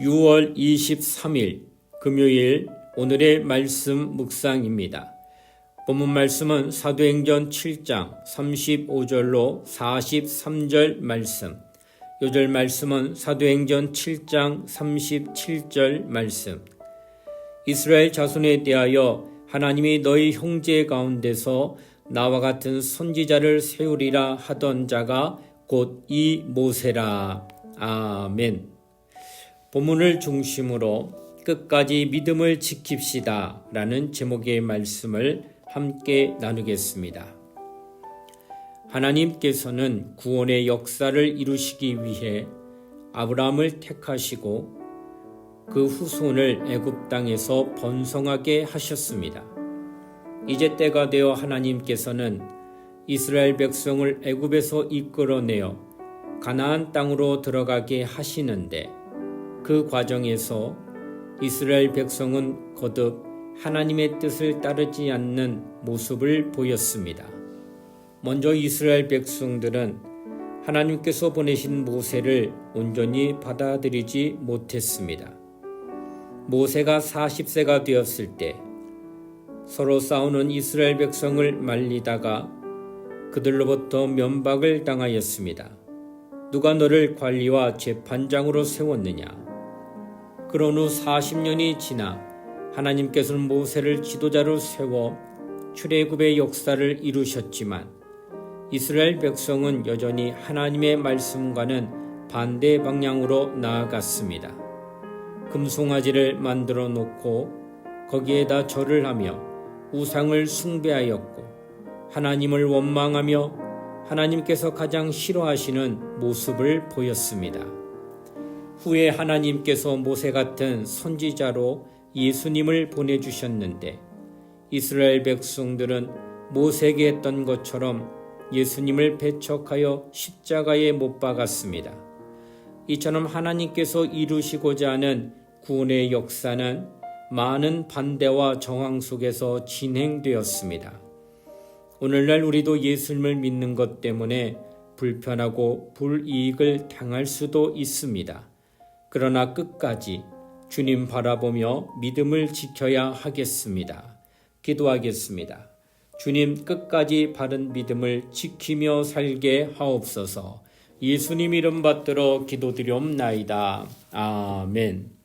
6월 23일 금요일 오늘의 말씀 묵상입니다. 본문 말씀은 사도행전 7장 35절로 43절 말씀. 요절 말씀은 사도행전 7장 37절 말씀. 이스라엘 자손에 대하여 하나님이 너희 형제 가운데서 나와 같은 선지자를 세우리라 하던 자가 곧 이 모세라. 아멘. 본문을 중심으로 끝까지 믿음을 지킵시다 라는 제목의 말씀을 함께 나누겠습니다. 하나님께서는 구원의 역사를 이루시기 위해 아브라함을 택하시고 그 후손을 애굽 땅에서 번성하게 하셨습니다. 이제 때가 되어 하나님께서는 이스라엘 백성을 애굽에서 이끌어내어 가나안 땅으로 들어가게 하시는데 그 과정에서 이스라엘 백성은 거듭 하나님의 뜻을 따르지 않는 모습을 보였습니다. 먼저 이스라엘 백성들은 하나님께서 보내신 모세를 온전히 받아들이지 못했습니다. 모세가 40세가 되었을 때 서로 싸우는 이스라엘 백성을 말리다가 그들로부터 면박을 당하였습니다. 누가 너를 관리와 재판장으로 세웠느냐? 그런 후 40년이 지나 하나님께서는 모세를 지도자로 세워 출애굽의 역사를 이루셨지만 이스라엘 백성은 여전히 하나님의 말씀과는 반대 방향으로 나아갔습니다. 금송아지를 만들어 놓고 거기에다 절을 하며 우상을 숭배하였고 하나님을 원망하며 하나님께서 가장 싫어하시는 모습을 보였습니다. 후에 하나님께서 모세 같은 선지자로 예수님을 보내주셨는데 이스라엘 백성들은 모세에게 했던 것처럼 예수님을 배척하여 십자가에 못 박았습니다. 이처럼 하나님께서 이루시고자 하는 구원의 역사는 많은 반대와 정황 속에서 진행되었습니다. 오늘날 우리도 예수님을 믿는 것 때문에 불편하고 불이익을 당할 수도 있습니다. 그러나 끝까지 주님 바라보며 믿음을 지켜야 하겠습니다. 기도하겠습니다. 주님 끝까지 바른 믿음을 지키며 살게 하옵소서. 예수님 이름 받들어 기도드리옵나이다. 아멘.